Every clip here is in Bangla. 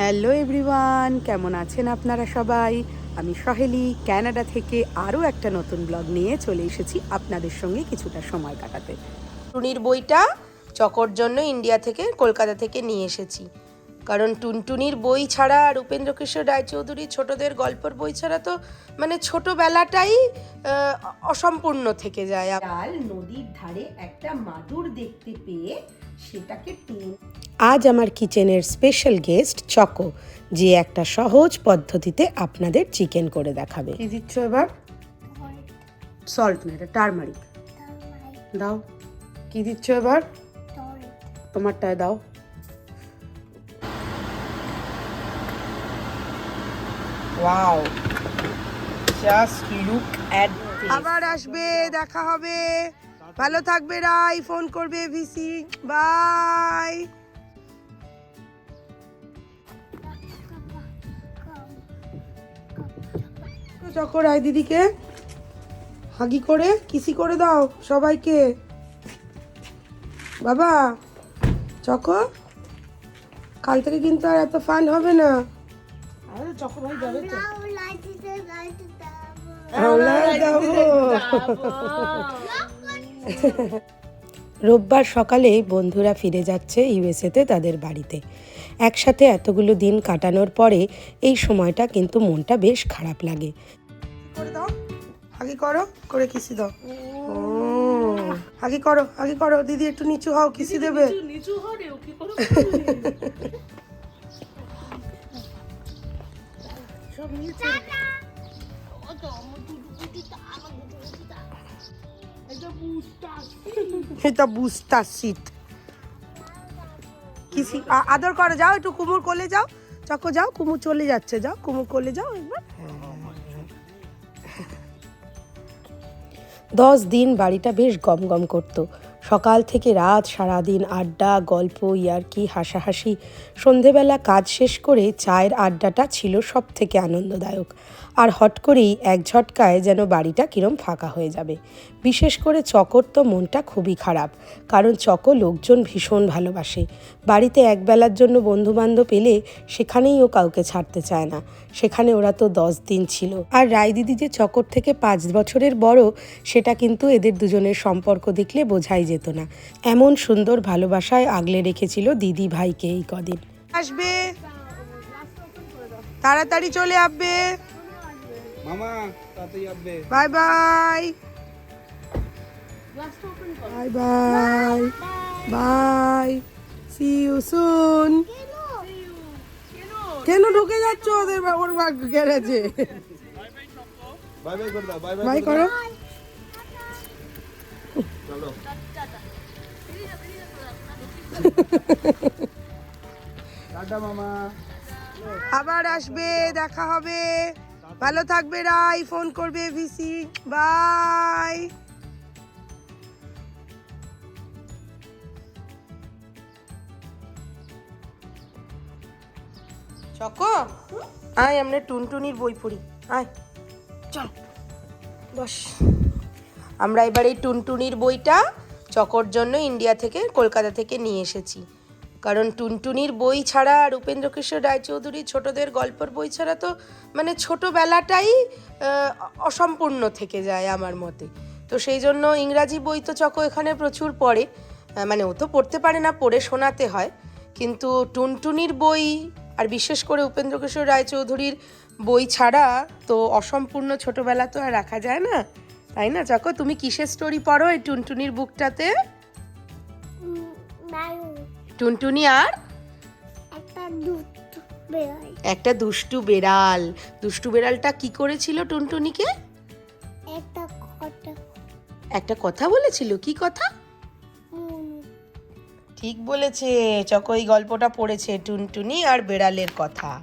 হ্যালো এভরিওয়ান, কেমন আছেন আপনারা সবাই? আমি সহেলি, ক্যানাডা থেকে আরও একটা নতুন ব্লগ নিয়ে চলে এসেছি আপনাদের সঙ্গে কিছুটা সময় কাটাতে। টুনির বইটা চকর জন্য ইন্ডিয়া থেকে, কলকাতা থেকে নিয়ে এসেছি। কারণ টুনটুনির বই ছাড়া উপেন্দ্র কিশোর রায়চৌধুরী ছোটদের গল্পের বই ছাড়া তো মানে ছোটবেলাটাই অসম্পূর্ণ থেকে যায়। ডাল নদীর ধারে একটা মাদুর দেখতে পেয়ে সেটাকে টেন। আজ আমার কিচেনের স্পেশাল গেস্ট চকো যে একটা সহজ পদ্ধতিতে আপনাদের চিকেন করে দেখাবে। কি দিচ্ছ এবার? সল্ট না এটা টারমারিক। দাও। কি দিচ্ছ এবার? তোমারটায় দাও। ওয়াও জাস্ট লুক অ্যাট আবার আসবে দেখা হবে। ভালো থাকবে রাই ফোন করবে ভিসি বাই চকর রায় দিদিকে হাগি করে কিসি করে দাও সবাইকে। বাবা চক কাল থেকে কিন্তু আর এত ফান হবে না। আমরা যাব। রোববার সকালে বন্ধুরা ফিরে যাচ্ছে ইউএসএতে তাদের বাড়িতে। একসাথে এতগুলো দিন কাটানোর পরে এই সময়টা কিন্তু মনটা বেশ খারাপ লাগে। করে দাও। হাগি করো করে কিসি দাও। ও হাগি করো হাগি করো। দিদি একটু নিচু হও কিসি দেবে? এটা বুস্টার সিট কিসি আদর করো, যাও একটু কুমুর কোলে যাও। চকো, যাও, কুমুর চলে যাচ্ছে, যাও, কুমুর কোলে যাও একবার। দশ দিন বাড়িটা বেশ গমগম করতো। সকাল থেকে রাত, সারাদিন আড্ডা, গল্প, ইয়ার্কি, হাসাহাসি। সন্ধেবেলা কাজ শেষ করে চায়ের আড্ডাটা ছিল সব থেকে আনন্দদায়ক। আর হট করেই এক ঝটকায় যেন বাড়িটা কিরম ফাঁকা হয়ে যাবে। বিশেষ করে চকর তো মনটা খুবই খারাপ, কারণ চক লোকজন ভীষণ ভালোবাসে। বাড়িতে একবেলার জন্য বন্ধুবান্ধব এলে সেখানেই ও কাউকে ছাড়তে চায় না। সেখানে ওরা তো দশ দিন ছিল। আর রায় দিদি যে চকর থেকে পাঁচ বছরের বড়, সেটা কিন্তু এদের দুজনের সম্পর্ক দেখলে বোঝাই যেত না। এমন সুন্দর ভালোবাসায় আগলে রেখেছিল দিদি ভাইকে এই কদিন। আসবে। তাড়াতাড়ি চলে আসবে। মামা তাতেই আসবে। Bye bye. Bye bye. Bye. See you soon কেন ঢুকে যাচ্ছ ওদের ওর গ্যারেজে। বাই বাই করে দাও বাই বাই বাই করো। চলো। টাটা মামা। আবার আসবে দেখা হবে। ভালো থাকবে রাই ফোন করবে ভিসি বাই চকো, আয়, আমরা টুনটুনির বই পড়ি, আয়, চল, বস। আমরা এবার এই টুনটুনির বইটা চকর জন্য ইন্ডিয়া থেকে, কলকাতা থেকে নিয়ে এসেছি। কারণ টুনটুনির বই ছাড়া আর উপেন্দ্র কিশোর রায়চৌধুরী ছোটদের গল্পের বই ছাড়া তো মানে ছোটবেলাটাই অসম্পূর্ণ থেকে যায় আমার মতে। তো সেই জন্য ইংরাজি বই তো চকো এখানে প্রচুর পড়ে মানে ও তো পড়তে পারে না, পড়ে শোনাতে হয়। কিন্তু টুনটুনির বই আর বিশেষ করে উপেন্দ্র কিশোর রায়চৌধুরীর বই ছাড়া তো অসম্পূর্ণ ছোটবেলা তো আর রাখা যায় না। তাই না, চকো? তুমি কিসের স্টোরি পড়ো এই টুনটুনির বুকটাতে টুনটুনি আর? একটা দুষ্টু বেড়াল। দুষ্টু বেড়ালটা কি করেছিল টুনটুনিকে? একটা একটা কথা বলেছিল? কি কথা? ঠিক বলেছে চকো এই গল্পটা পড়েছে টুনটুনি আর বেড়ালের কথা।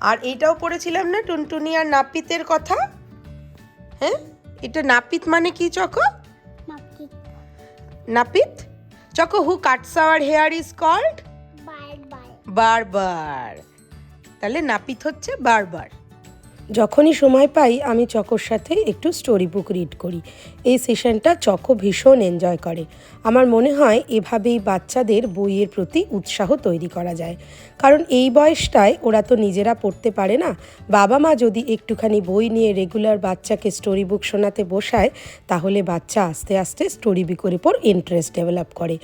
আর এইটাও পড়েছিলাম না টুনটুনি আর নাপিতের কথা? হ্যাঁ? এটা নাপিত মানে কি চকো? নাপিত? Choko who cuts our hair is called Barbar. Barbar. Barber তাহলে নাপিত হচ্ছে বারবার যখনই সময় পাই, আমি চকোর সাথে একটু স্টোরি বুক রিড করি। এই সেশনটা চকো ভীষণ এনজয় করে। আমার মনে হয়, এভাবেই বাচ্চাদের বইয়ের প্রতি উৎসাহ তৈরি করা যায়। কারণ এই বয়সটায় ওরা তো নিজেরা পড়তে পারে না। বাবা মা যদি একটুখানি বই নিয়ে রেগুলার বাচ্চাকে স্টোরি বুক শোনাতে বসায়, তাহলে বাচ্চা আস্তে আস্তে স্টোরি বুকের উপর ইন্টারেস্ট ডেভেলপ করে।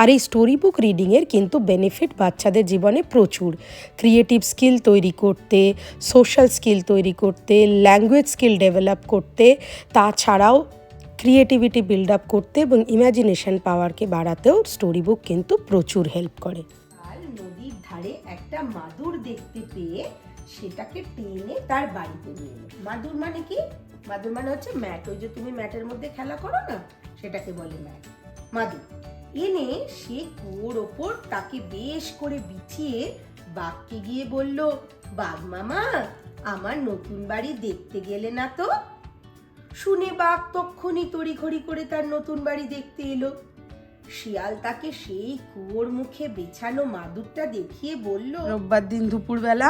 আর এই স্টোরি বুক রিডিংয়ের কিন্তু বেনিফিট বাচ্চাদের জীবনে প্রচুর। ক্রিয়েটিভ স্কিল তৈরি করতে সোশ্যাল স্কিল তৈরি করতে ল্যাঙ্গুয়েজ স্কিল ডেভেলপ করতে, তাছাড়াও ক্রিয়েটিভিটি বিল্ড আপ করতে এবং ইমাজিনেশন পাওয়ারকে বাড়াতেও স্টোরি বুক কিন্তু প্রচুর হেল্প করে। নদীর ধারে একটা মাদুর দেখতে পেয়ে সেটাকে টেনে তার বাড়িতে নিয়ে মাদুর মানে কি? মাদুর মানে হচ্ছে ম্যাট। ওই যে তুমি ম্যাটের মধ্যে খেলা করো না, সেটাকে বলে ম্যাট। মাদুর। এনে সে কুয়োর ওপর তাকে বেশ করে বিছিয়ে বাঘকে গিয়ে বলল, বাঘ মামা, আমার নতুন বাড়ি দেখতে গেলে না তো? শুনে বাঘ তক্ষুনি তড়িঘড়ি করে তার নতুন বাড়ি দেখতে এলো। শিয়াল তাকে সেই কুয়োর মুখে বেছানো মাদুরটা দেখিয়ে বলল, রোববার দিন দুপুরবেলা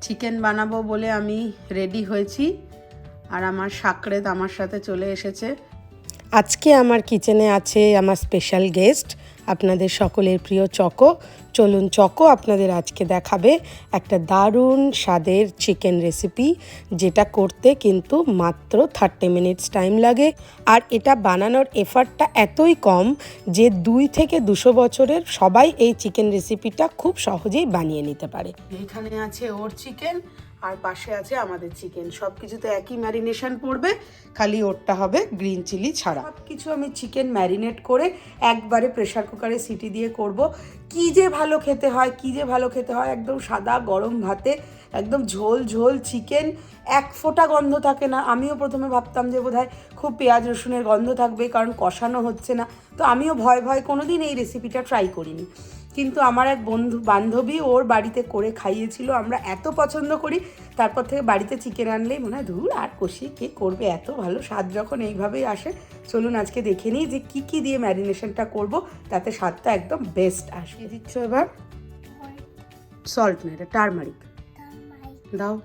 চিকেন বানাবো বলে আমি রেডি হয়েছি। আর আমার সাকরেদ আমার সাথে চলে এসেছে। আজকে আমার কিচেনে আছে আমার স্পেশাল গেস্ট আপনাদের সকলের প্রিয় চকো। চলুন চকো আপনাদের আজকে দেখাবে একটা দারুণ স্বাদের চিকেন রেসিপি যেটা করতে কিন্তু মাত্র থার্টি মিনিটস টাইম লাগে। আর এটা বানানোর এফার্টটা এতই কম যে দুই থেকে দুশো বছরের সবাই এই চিকেন রেসিপিটা খুব সহজেই বানিয়ে নিতে পারে। এখানে আছে ওর চিকেন আর পাশে আছে আমাদের চিকেন। সব কিছু তো একই ম্যারিনেশন পড়বে, খালি ওরটা হবে গ্রিন চিলি ছাড়া। সব কিছু আমি চিকেন ম্যারিনেট করে একবারে প্রেশার কুকারে সিটি দিয়ে করব। কি যে ভালো খেতে হয়, কি যে ভালো খেতে হয়, একদম সাদা গরম ভাতে, একদম ঝোল ঝোল চিকেন, এক ফোঁটা গন্ধ থাকে না। আমিও প্রথমে ভাবতাম যে বোধহয় খুব পেঁয়াজ রসুনের গন্ধ থাকবে, কারণ কষানো হচ্ছে না। তো আমিও ভয় ভয় কোনো দিন এই রেসিপিটা ট্রাই করিনি। কিন্তু আমার এক বন্ধু বান্ধবী ওর বাড়িতে করে খাইয়েছিল। আমরা এত পছন্দ করি তারপর থেকে বাড়িতে চিকেন আনলেই মনে হয় ধুর আর কষিয়ে কে করবে? এত ভালো স্বাদ যখন এইভাবেই আসে। চলুন আজকে দেখে নিই যে কি কি দিয়ে ম্যারিনেশনটা করব তাতে স্বাদটা একদম বেস্ট আসবে। দিচ্ছ এবার? সল্ট না এটা টারমারিক দাও।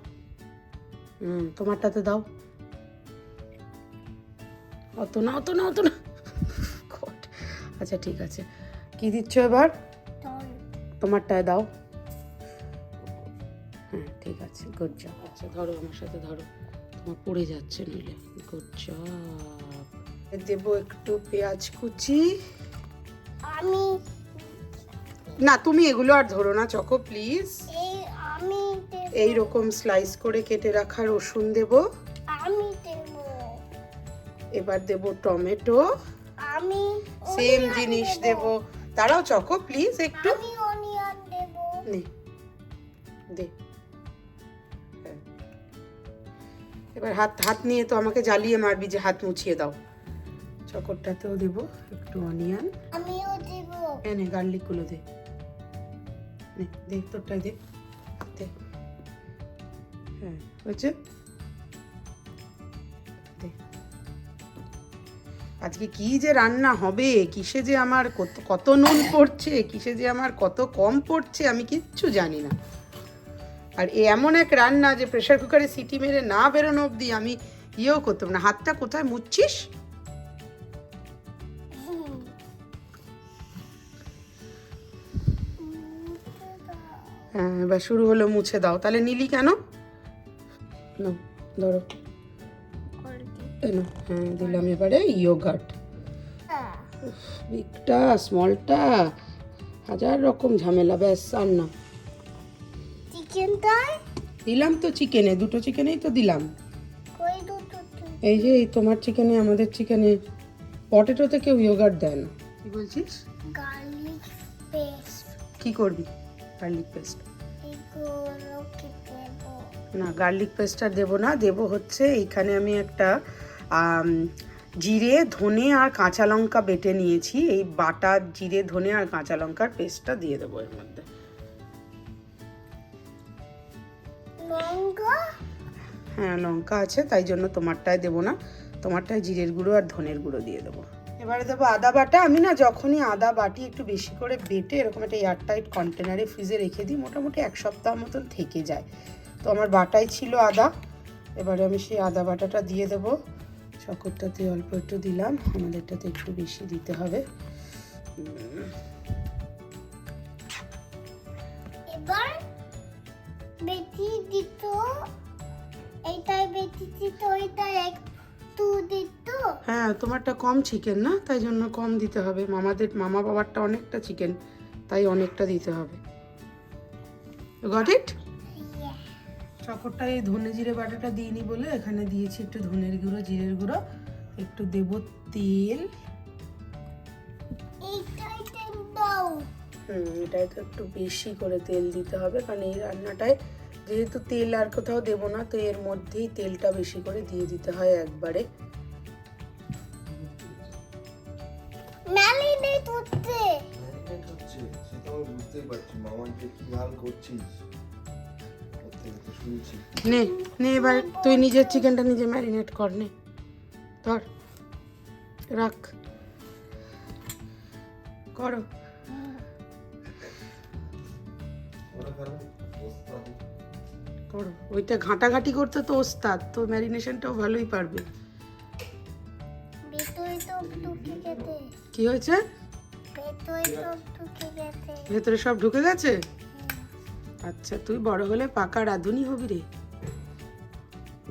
হুম তোমারটাতে দাও। অত না অত না অত না। আচ্ছা ঠিক আছে। কি দিচ্ছ এবার? তোমারটায় দাও। হ্যাঁ ঠিক আছে গুড জব আচ্ছা ধরো আমার সাথে ধরো। তোমার পড়ে যাচ্ছে নইলে। গুড জব দেবো একটু পেঁয়াজ কুচি। আমি না তুমি এগুলো আর ধরো না চকো প্লিজ এই আমি এই রকম স্লাইস করে কেটে রাখা রসুন দেব। আমি দেব। এবার দেব টমেটো। আমি সেম জিনিস দেব। দাঁড়াও চকো প্লিজ একটু। আমি দে। হ্যাঁ। এবার হাত হাত নিয়ে তো আমাকে জ্বালিয়ে মারবি যে হাত মুছিয়ে দাও। চকরটাতেও দেবো একটু অনিয়ন। আমিও দেব। এনে গার্লিকগুলো দে। নে দে তোরটাই দে। দে। হ্যাঁ হয়েছে? আজকে কি যে রান্না হবে কিসে যে আমার কত কত নুন পড়ছে কিসে যে আমার কত কম পড়ছে আমি কিচ্ছু জানি না। আর এ এমন এক রান্না যে প্রেশার কুকারে সিটি মেরে না বেরোনো অবধি আমি ইয়েও করতাম না। হাতটা কোথায় মুচ্ছিস? হ্যাঁ এবার শুরু হলো মুছে দাও। তাহলে নিলি কেন? নাও ধরো। এনো হ্যাঁ দিলাম এবারে ইয়োগার্ট বিগটা স্মলটা হাজার রকম ঝামেলা ব্যাস আর না। চিকেনটা দিলাম তো চিকেনে দুটো চিকেনেই তো দিলাম। কই দুটো এই যে এই তোমার চিকেনে আমাদের চিকেনে পটেটোতে কেউ ইয়োগার্ট দেয় না। কি বলছিস? গার্লিক পেস্ট কি করবি? গার্লিক পেস্ট না গার্লিক পেস্টটা দেবো না দেবো হচ্ছে এইখানে আমি একটা জিরে ধনে আর কাঁচা লঙ্কা বেটে নিয়েছি। এই বাটা জিরে ধনে আর কাঁচা লঙ্কার পেস্টটা দিয়ে দেবো এর মধ্যে। হ্যাঁ লঙ্কা আছে তাই জন্য তোমারটায় দেবো না। তোমারটায় জিরের গুঁড়ো আর ধনের গুঁড়ো দিয়ে দেবো। এবারে দেবো আদা বাটা। আমি না যখনই আদা বাটি একটু বেশি করে বেটে এরকম একটা এয়ারটাইট কন্টেনারে ফ্রিজে রেখে দিই মোটামুটি এক সপ্তাহ মতন থেকে যায়। তো আমার বাটাই ছিল আদা। এবারে আমি সেই আদা বাটাটা দিয়ে দেবো। চকরটাতে অল্প একটু দিলাম আমাদেরটাতে একটু বেশি দিতে হবে। এবার বেটি দিত। এইটাই বেটি দিত ওইটাই একটু দিত। হ্যাঁ তোমারটা কম চিকেন না? তাই জন্য কম দিতে হবে। মামাদের মামা বাবারটা অনেকটা চিকেন তাই অনেকটা দিতে হবে। গট ইট চকরটা এই ধনে জিরে বাটাটা দিইনি বলে এখানে দিয়েছি একটু ধনের গুঁড়ো জিরের গুঁড়ো একটু দেব তেল। এটায় তো একটু বেশি করে তেল দিতে হবে কারণ এই রান্নাটায় যেহেতু তেল আর কোথাও দেবো না তো এর মধ্যেই তেলটা বেশি করে দিয়ে দিতে হয় একবারে। নে নে এবার তুই নিজের চিকেনটা নিজে ম্যারিনেট কর নে। ধর রাখ। করো। করো। ওইটা ঘাঁটাঘাঁটি করতে তো ওস্তাদ তো ম্যারিনেশনটাও ভালোই পারবে। ভেতরে ঢুকে গেছে। কি হয়েছে? ভেতরে তো ঢুকে গেছে। ভেতরে সব ঢুকে গেছে? আচ্ছা তুই বড় হলে পাকা রাঁধুনি হবি রে।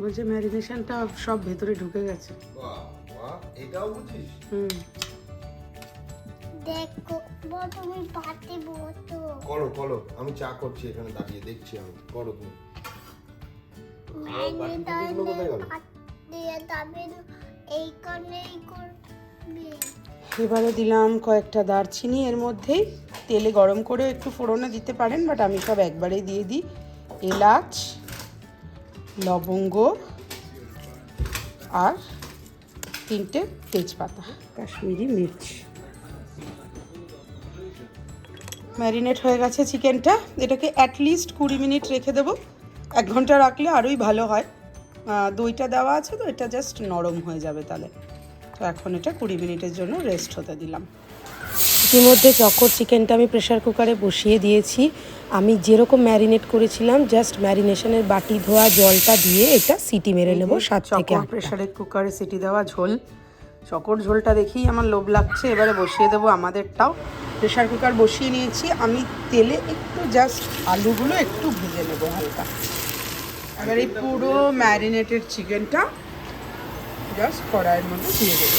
বলছে ম্যারিনেশনটা সব ভেতরে ঢুকে গেছে। এটাও বুঝিস? হুম। দেখো বল তুমি পাতে বসো করো করো। আমি চা করছি এখানে দাঁড়িয়ে দেখছি আমি। করো তুমি। এবারে দিলাম কয়েকটা দারচিনি এর মধ্যেই তেলে গরম করে একটু ফোড়নে দিতে পারেন বাট আমি সব একবারেই দিয়ে দিই। এলাচ লবঙ্গ আর তিনটে তেজপাতা কাশ্মীরি মির্চ। ম্যারিনেট হয়ে গেছে চিকেনটা। এটাকে অ্যাটলিস্ট কুড়ি মিনিট রেখে দেবো। এক ঘণ্টা রাখলে আরোই ভালো হয়। দইটা দেওয়া আছে তো এটা জাস্ট নরম হয়ে যাবে তাহলে। তো এখন এটা কুড়ি মিনিটের জন্য রেস্ট হতে দিলাম। ইতিমধ্যে চকর চিকেনটা আমি প্রেশার কুকারে বসিয়ে দিয়েছি। আমি যেরকম ম্যারিনেট করেছিলাম জাস্ট ম্যারিনেশনের বাটি ধোয়া জলটা দিয়ে এটা সিটি মেরে নেব সাত থেকে প্রেশারের কুকারে সিটি দেওয়া ঝোল। চকর ঝোলটা দেখেই আমার লোভ লাগছে, এবারে বসিয়ে দেবো আমাদেরটাও। প্রেশার কুকার বসিয়ে নিয়েছি, আমি তেলে একটু জাস্ট আলুগুলো একটু ভেজে নেব হালকা। এবার এই পুরো ম্যারিনেটেড চিকেনটা জাস্ট কড়াইয়ের মধ্যে দিয়ে দেবো।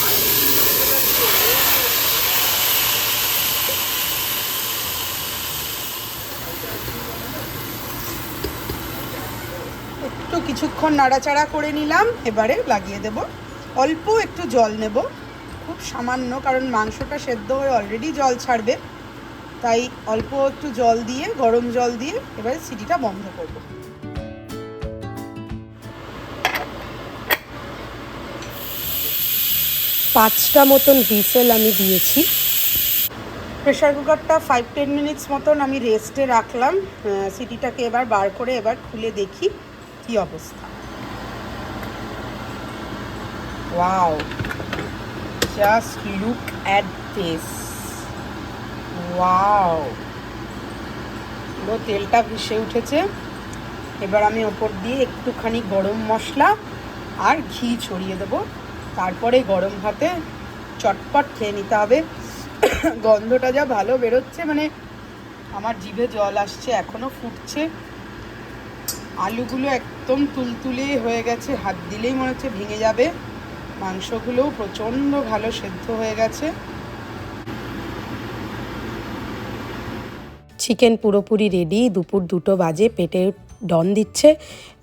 একটু কিছুক্ষণ নাড়াচাড়া করে নিলাম, এবারে লাগিয়ে দেব অল্প একটু জল নেব। খুব সামান্য কারণ মাংসটা সেদ্ধ হয়ে অলরেডি জল ছাড়বে। তাই অল্প একটু জল দিয়ে গরম জল দিয়ে এবারে সিটিটা বন্ধ করব। পাঁচটা মতন হুইসেল আমি দিয়েছি। প্রেশার কুকারটা ফাইভ টেন মিনিটস মতন আমি রেস্টে রাখলাম। সিটিটাকে এবার বার করে এবার খুলে দেখি কি অবস্থা। Wow just look at this wow পুরো তেলটা ভেসে উঠেছে। এবার আমি ওপর দিয়ে একটুখানি গরম মশলা আর ঘি ছড়িয়ে দেবো। তারপরে গরম ভাতে চটপট খেয়ে নিতে হবে। গন্ধটা যা ভালো বেরোচ্ছে মানে আমার জিভে জল আসছে এখনও ফুটছে। আলুগুলো একদম তুলতুলে হয়ে গেছে, হাত দিলেই মনে হচ্ছে ভেঙে যাবে। মাংসগুলোও প্রচণ্ড ভালো সেদ্ধ হয়ে গেছে। চিকেন পুরোপুরি রেডি, দুপুর দুটো বাজে, পেটে ডন দিচ্ছে।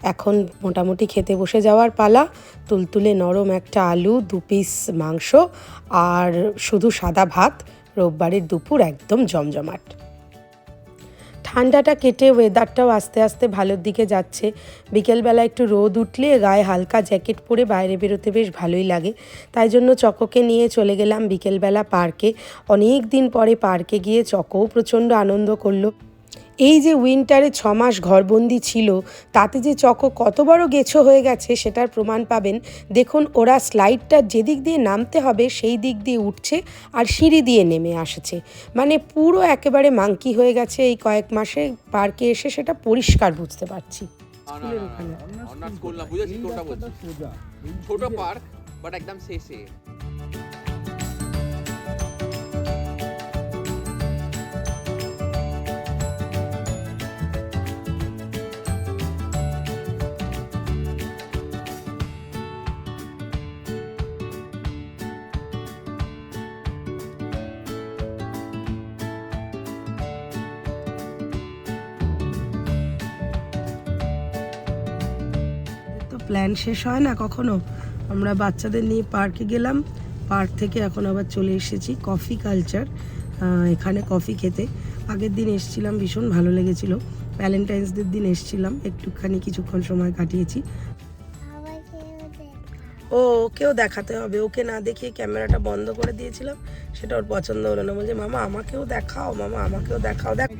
এখন মোটামুটি খেতে বসে যাওয়ার পালা। তুলতুলে নরম একটা আলু, দু পিস মাংস, আর শুধু সাদা ভাত। রোববারের দুপুর একদম জমজমাট। ঠান্ডাটা কেটে ওয়েদারটাও আস্তে আস্তে ভালোর দিকে যাচ্ছে। বিকেলবেলা একটু রোদ উঠলে গায়ে হালকা জ্যাকেট পরে বাইরে বেরোতে বেশ ভালোই লাগে। তাই জন্য চকোকে নিয়ে চলে গেলাম বিকেলবেলা পার্কে। অনেক দিন পরে পার্কে গিয়ে চকোও প্রচণ্ড আনন্দ করল। এই যে উইন্টারে ছ মাস ঘরবন্দি ছিল তাতে যে চকো কত বড় গেছো হয়ে গেছে সেটার প্রমাণ পাবেন দেখুন ওরা স্লাইডটা যেদিক দিয়ে নামতে হবে সেই দিক দিয়ে উঠছে আর সিঁড়ি দিয়ে নেমে আসছে মানে পুরো একেবারে মাংকি হয়ে গেছে এই কয়েক মাসে পার্কে এসে সেটা পরিষ্কার বুঝতে পারছি ছোট পার্ক বাট একদম শেষে প্ল্যান শেষ হয় না কখনো? আমরা বাচ্চাদের নিয়ে পার্কে গেলাম। পার্ক থেকে এখন আবার চলে এসেছি কফি কালচার এখানে কফি খেতে। আগের দিন এসেছিলাম ভীষণ ভালো লেগেছিল। ভ্যালেন্টাইন্স ডের দিন এসেছিলাম একটুখানি কিছুক্ষণ সময় কাটিয়েছি। ও ওকেও দেখাতে হবে। ওকে না দেখিয়ে ক্যামেরাটা বন্ধ করে দিয়েছিলাম সেটা ওর পছন্দ হলো না। বলছে মামা আমাকেও দেখাও মামা আমাকেও দেখাও। দেখ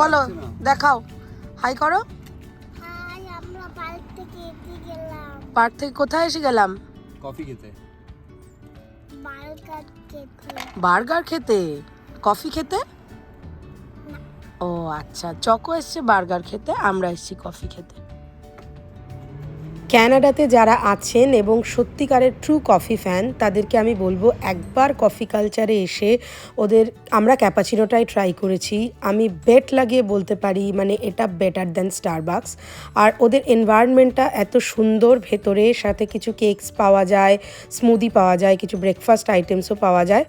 বলো দেখাও। হাই করো। পার্ক থেকে এতে গেলাম। পার্ক থেকে কোথায় এসে গেলাম? কফি খেতে। বার্গার খেতে। বার্গার খেতে? কফি খেতে? ও আচ্ছা চকো এসছে বার্গার খেতে আমরা এসছি কফি খেতে। ক্যানাডাতে যারা আছেন এবং সত্যিকারের ট্রু কফি ফ্যান তাদেরকে আমি বলব একবার কফি কালচারে এসে ওদের, আমরা ক্যাপাচিনোটাই ট্রাই করেছি। আমি বেট লাগিয়ে বলতে পারি মানে এটা বেটার দ্যান স্টারবাক্স আর ওদের এনভায়রনমেন্টটা এত সুন্দর, ভেতরে সাথে কিছু কেকস পাওয়া যায় স্মুদি পাওয়া যায়, কিছু ব্রেকফাস্ট আইটেমসও পাওয়া যায়।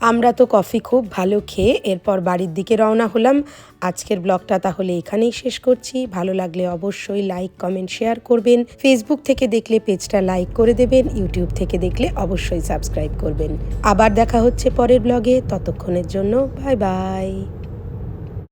আমরা তো কফি খুব ভালো খেয়ে এরপর বাড়ির দিকে রওনা হলাম। আজকের ব্লগটা তাহলে এখানেই শেষ করছি। ভালো লাগলে অবশ্যই লাইক, কমেন্ট, শেয়ার করবেন। ফেসবুক থেকে দেখলে পেজটা লাইক করে দেবেন। ইউটিউব থেকে দেখলে অবশ্যই সাবস্ক্রাইব করবেন। আবার দেখা হচ্ছে পরের ব্লগে। ততক্ষণের জন্য বাই বাই।